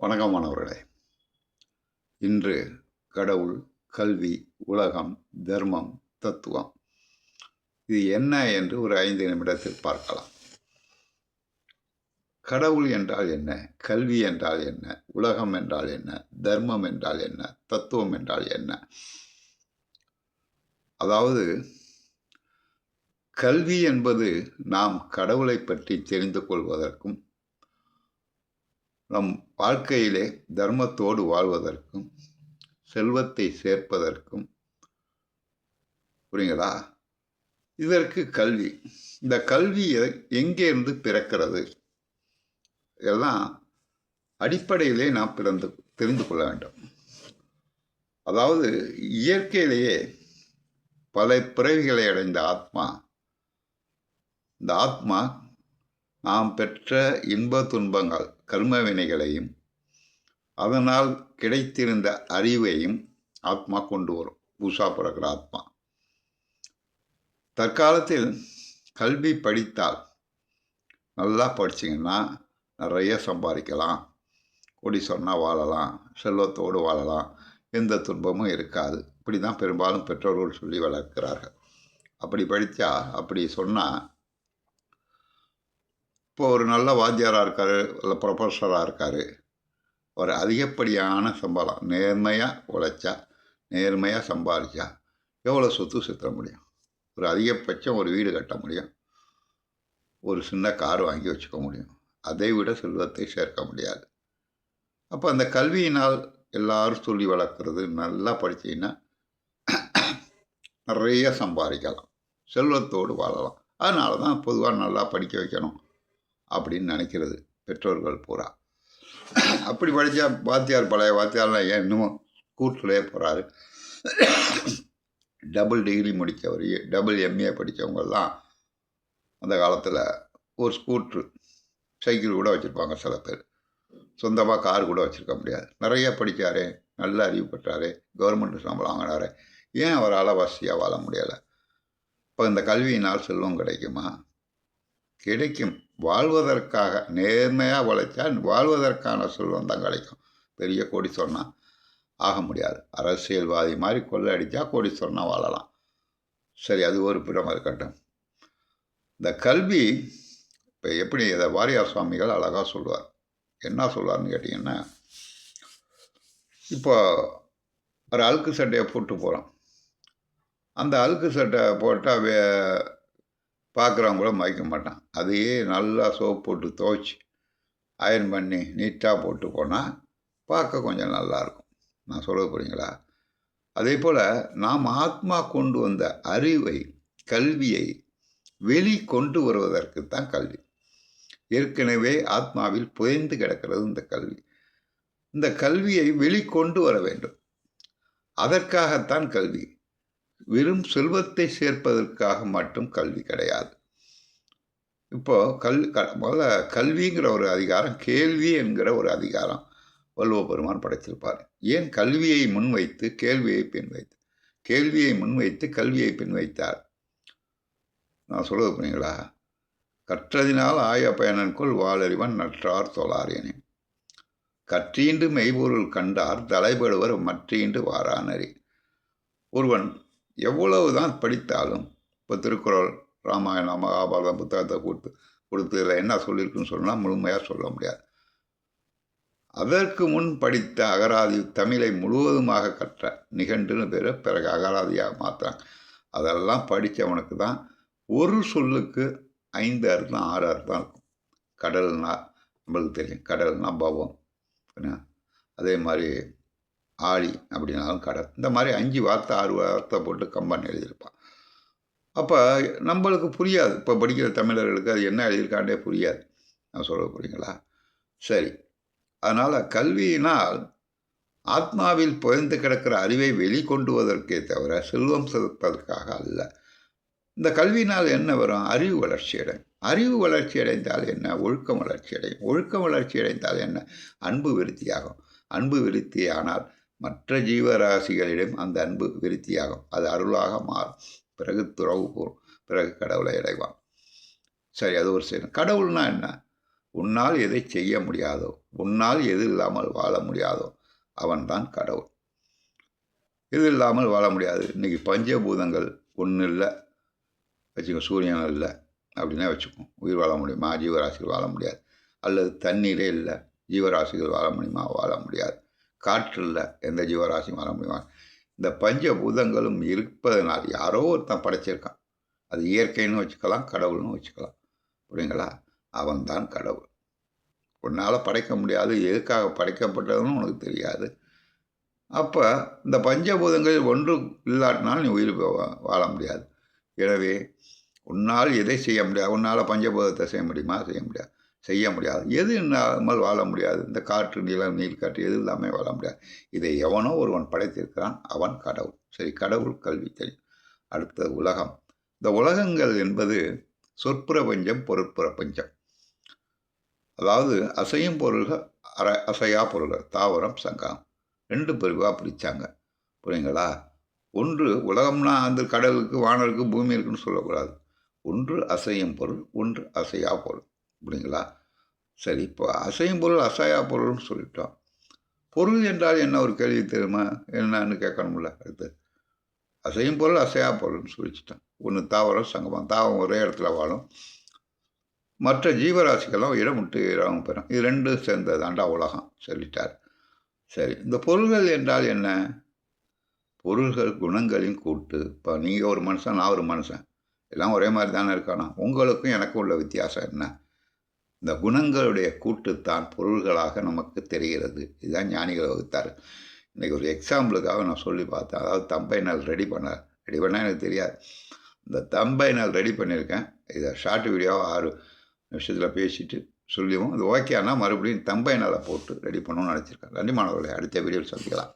வணக்கம் மாணவர்களே. இன்று கடவுள் கல்வி உலகம் தர்மம் தத்துவம். இது என்ன என்று ஒரு ஐந்து நிமிடத்தில் பார்க்கலாம். கடவுள் என்றால் என்ன? கல்வி என்றால் என்ன? உலகம் என்றால் என்ன? தர்மம் என்றால் என்ன? தத்துவம் என்றால் என்ன? அதாவது கல்வி என்பது நாம் கடவுளை பற்றி தெரிந்து கொள்வதற்கும் நம் வாழ்க்கையிலே தர்மத்தோடு வாழ்வதற்கும் செல்வத்தை சேர்ப்பதற்கும் புரியுங்களா? இதற்கு கல்வி. இந்த கல்வி எங்கேருந்து பிறக்கிறது? இதெல்லாம் அடிப்படையிலே நாம் பிறந்து தெரிந்து கொள்ள வேண்டும். அதாவது இயற்கையிலேயே பல பிறவிகளை அடைந்த ஆத்மா இந்த ஆத்மா நாம் பெற்ற இன்ப துன்பங்கள் கர்ம வினைகளையும் அதனால் கிடைத்திருந்த அறிவையும் ஆத்மா கொண்டு வரும். பூசா பிறக்கிற ஆத்மா. தற்காலத்தில் கல்வி படித்தால் நல்லா படிச்சிங்கன்னா நிறைய சம்பாதிக்கலாம். கொடி சொன்னால் வாழலாம் செல்வத்தோடு வாழலாம் எந்த துன்பமும் இருக்காது. இப்படி தான் பெரும்பாலும் பெற்றோர்கள் சொல்லி வளர்க்கிறார்கள். அப்படி படித்தா அப்படி சொன்னால் இப்போ ஒரு நல்ல வாத்தியாராக இருக்கார் இல்லை ப்ரொஃபஸராக இருக்கார். ஒரு அதிகப்படியான சம்பளம் நேர்மையாக உழைச்சா நேர்மையாக சம்பாதிச்சா எவ்வளோ சொத்து சுத்த முடியும்? ஒரு அதிகபட்சம் ஒரு வீடு கட்ட முடியும். ஒரு சின்ன கார் வாங்கி வச்சுக்க முடியும். அதை விட செல்வத்தை சேர்க்க முடியாது. அப்போ அந்த கல்வியினால் எல்லாரும் சொல்லி வளர்க்குறது நல்லா படித்தீங்கன்னா நிறைய சம்பாதிக்கலாம். செல்வத்தோடு வாழலாம். அதனால தான் பொதுவாக நல்லா படிக்க வைக்கணும். அப்படின்னு நினைக்கிறது. பெற்றோர்கள் பூரா. அப்படி படித்தா வாத்தியார் பழைய வாத்தியார்லாம் ஏன் இன்னமும் கூட்டிலே போகிறாரு டபுள் டிகிரி முடித்தவர் டபுள் எம்ஏ படித்தவங்கெல்லாம் அந்த காலத்தில் ஒரு ஸ்கூட்ரு சைக்கிள் கூட வச்சுருப்பாங்க சில பேர். சொந்தமாக கார் கூட வச்சுருக்க முடியாது. நிறைய படித்தாரே நல்ல அறிவு பெற்றாரே கவர்மெண்ட் சம்பளம் வாங்கினாரே. ஏன் அவரால் வசதியாக வாழ முடியலை? இப்போ இந்த கல்வியினால் செல்வம் கிடைக்குமா? கிடைக்கும். வாழ்வதற்காக நேர்மையாக உழைச்சா வாழ்வதற்கான செல்வம் தான் கிடைக்கும். பெரிய கோடி சொன்னால் ஆக முடியாது. அரசியல்வாதி மாதிரி கொள்ளை அடித்தா கோடி சொன்னால் வாழலாம். சரி அது ஒரு பிடம் இருக்கட்டும். இந்த கல்வி இப்போ எப்படி இதை வாரியார் சுவாமிகள் அழகாக சொல்லுவார்? என்ன சொல்லுவார்னு கேட்டிங்கன்னா இப்போ ஒரு அழுக்கு சட்டையை போட்டு போகிறோம் அந்த அழுக்கு சட்டை போட்டால் வே பார்க்குறவங்க கூட மயக்க மாட்டான். அதையே நல்லா சோப் போட்டு துவைச்சி அயர்ன் பண்ணி நீட்டாக போட்டு போனால் பார்க்க கொஞ்சம் நல்லாயிருக்கும் நான் சொல்ல போகிறீங்களா அதே போல் நாம் ஆத்மா கொண்டு வந்த அறிவை கல்வியை வெளி கொண்டு வருவதற்கு தான் கல்வி. ஏற்கனவே ஆத்மாவில் புதைந்து கிடக்கிறது இந்த கல்வி. இந்த கல்வியை வெளிக்கொண்டு வர வேண்டும். அதற்காகத்தான் கல்வி. வெறும் செல்வத்தை சேர்ப்பதற்காக மட்டும் கல்வி கிடையாது. இப்போ கல் க முதல்ல கல்விங்கிற ஒரு அதிகாரம் கேள்வி என்கிற ஒரு அதிகாரம் வள்ளுவ பெருமான் படைத்திருப்பார். ஏன் கல்வியை முன்வைத்து கேள்வியை பின் வைத்து கேள்வியை முன்வைத்து கல்வியை பின் வைத்தார் நான் சொல்வது புரியுங்களா? கற்றதினால் ஆய பயனன்கொள் வாழறிவன் நற்றார் தொழாரியனே கற்றீண்டு மெய்பொருள் கண்டார் தலைபடுவர் மற்றீண்டு வாரானறி. ஒருவன் எவ்வளவு தான் படித்தாலும் இப்போ திருக்குறள் ராமாயணம் மகாபாரதம் புத்தகத்தை கொடுத்து கொடுத்து இதில் என்ன சொல்லியிருக்குன்னு சொன்னால் முழுமையாக சொல்ல முடியாது. அதற்கு முன் படித்த அகராதி தமிழை முழுவதுமாக கற்ற நிகண்டுன்னு பேர் பிறகு அகராதியாக மாற்றுறாங்க அதெல்லாம் படித்தவனுக்கு தான் ஒரு சொல்லுக்கு ஐந்து அர்த்தம் ஆறு அர்த்தம் இருக்கும். கடல்னா நம்மளுக்கு தெரியும். கடல்னா பவம் அதே மாதிரி ஆழி அப்படின்னாலும் கடல் இந்த மாதிரி அஞ்சு வார்த்தை ஆறு வார்த்தை போட்டு கம்பன் எழுதியிருப்பான். அப்போ நம்மளுக்கு புரியாது. இப்போ படிக்கிற தமிழர்களுக்கு அது என்ன எழுதியிருக்காண்டே புரியாது. நான் சொல்ல போகிறீங்களா சரி. அதனால் கல்வியினால் ஆத்மாவில் புயந்து கிடக்கிற அறிவை வெளிக்கொண்டுவதற்கே தவிர செல்வம் செலுத்துவதற்காக அல்ல. இந்த கல்வியினால் என்ன வரும்? அறிவு வளர்ச்சி அடையும். அறிவு வளர்ச்சி அடைந்தால் என்ன? ஒழுக்கம் வளர்ச்சி அடையும். ஒழுக்கம் வளர்ச்சி அடைந்தால் என்ன? அன்பு விருத்தியாகும். அன்பு விருத்தி ஆனால் மற்ற ஜீவராசிகளிடம் அந்த அன்பு விருத்தியாகும். அது அருளாக மாறும். பிறகு துறவு போகும் பிறகு கடவுளை அடைவான். சரி அது ஒரு செயல் கடவுள்னா என்ன? உன்னால் எதை செய்ய முடியாதோ உன்னால் எது இல்லாமல் வாழ முடியாதோ அவன்தான் கடவுள். எது இல்லாமல் வாழ முடியாது. இன்றைக்கி பஞ்சபூதங்கள் ஒன்றும் இல்லை. வச்சுக்கோ சூரியன் இல்லை. அப்படின்னே வச்சுக்கோம் உயிர் வாழ முடியுமா? ஜீவராசிகள் வாழ முடியாது. அல்லது தண்ணீரே இல்லை. ஜீவராசிகள் வாழ முடியுமா? வாழ முடியாது. காற்றில் எந்த ஜீவராசியும் வர முடியுமா? இந்த பஞ்சபூதங்களும் இருப்பதனால் யாரோ ஒருத்தன் படைச்சிருக்கான். அது இயற்கைன்னு வச்சுக்கலாம் கடவுள்னு வச்சுக்கலாம். புரியுங்களா? அவன்தான் கடவுள். உன்னால் படைக்க முடியாது எதுக்காக படைக்கப்பட்டதுன்னு உனக்கு தெரியாது. அப்போ இந்த பஞ்சபூதங்களில் ஒன்று இல்லாட்டினாலும் நீ உயிர் வாழ முடியாது. எனவே உன்னால் எதை செய்ய முடியாது உன்னால் பஞ்சபூதத்தை செய்ய முடியுமா? செய்ய முடியாது. செய்ய முடியாது. எது இல்லாமல் வாழ முடியாது. இந்த காற்று நிலம் நீர் காற்று எது இல்லாமல் வாழ முடியாது. இதை எவனோ ஒருவன் படைத்திருக்கிறான். அவன் கடவுள். சரி கடவுள் கல்வி தெரியும். அடுத்தது உலகம். இந்த உலகங்கள் என்பது சொற்பிரபஞ்சம் பொருட்பிரபஞ்சம். அதாவது அசையும் பொருள்கள் அர அசையா பொருள்கள். தாவரம் சங்கம். ரெண்டு பிரிவாக பிரித்தாங்க புரியுங்களா? ஒன்று உலகம்னா அந்த கடலுக்கு வானலுக்கு பூமி இருக்குன்னு சொல்லக்கூடாது. ஒன்று அசையும் பொருள் ஒன்று அசையா பொருள். அப்படிங்களா சரி இப்போ அசையும் பொருள் அசையா பொருள்னு சொல்லிட்டோம். பொருள் என்றால் என்ன ஒரு கேள்வி தெரியுமா? என்னன்னு கேட்கணும்ல அடுத்து. அசையும் பொருள் அசையா பொருள்னு சொல்லிச்சிட்டேன் ஒன்று தாவரம் சங்கமம். தாவரம் ஒரே இடத்துல வாழும். மற்ற ஜீவராசிகளும் இடம் விட்டு இடம் பெறும். இது ரெண்டும் சேர்ந்ததாண்டா உலகம் சொல்லிட்டார். சரி இந்த பொருள்கள் என்றால் என்ன? பொருள்கள் குணங்களின் கூட்டு. இப்போ நீங்கள் ஒரு மனுஷன் நான் ஒரு மனுஷன். எல்லாம் ஒரே மாதிரி தானே இருக்கானா? உங்களுக்கும் எனக்கும் உள்ள வித்தியாசம் என்ன? இந்த குணங்களுடைய கூட்டுத்தான் பொருள்களாக நமக்கு தெரிகிறது. இதுதான் ஞானிகள் வகுத்தார். இன்றைக்கி ஒரு எக்ஸாம்பிளுக்காக நான் சொல்லி பார்த்தேன். அதாவது தம்பை நாள் ரெடி பண்ணார் ரெடி பண்ணால் எனக்கு தெரியாது. இந்த தம்பை நாள் ரெடி பண்ணியிருக்கேன். இதை ஷார்ட் வீடியோவாக ஆறு நிமிஷத்தில் பேசிட்டு சொல்லியும் இது ஓகே ஆனால் மறுபடியும் தம்பை நாளை போட்டு ரெடி பண்ணணும்னு நினச்சிருக்கேன். நன்றி மாணவர்களை. அடுத்த வீடியோவில் சந்திக்கலாம்.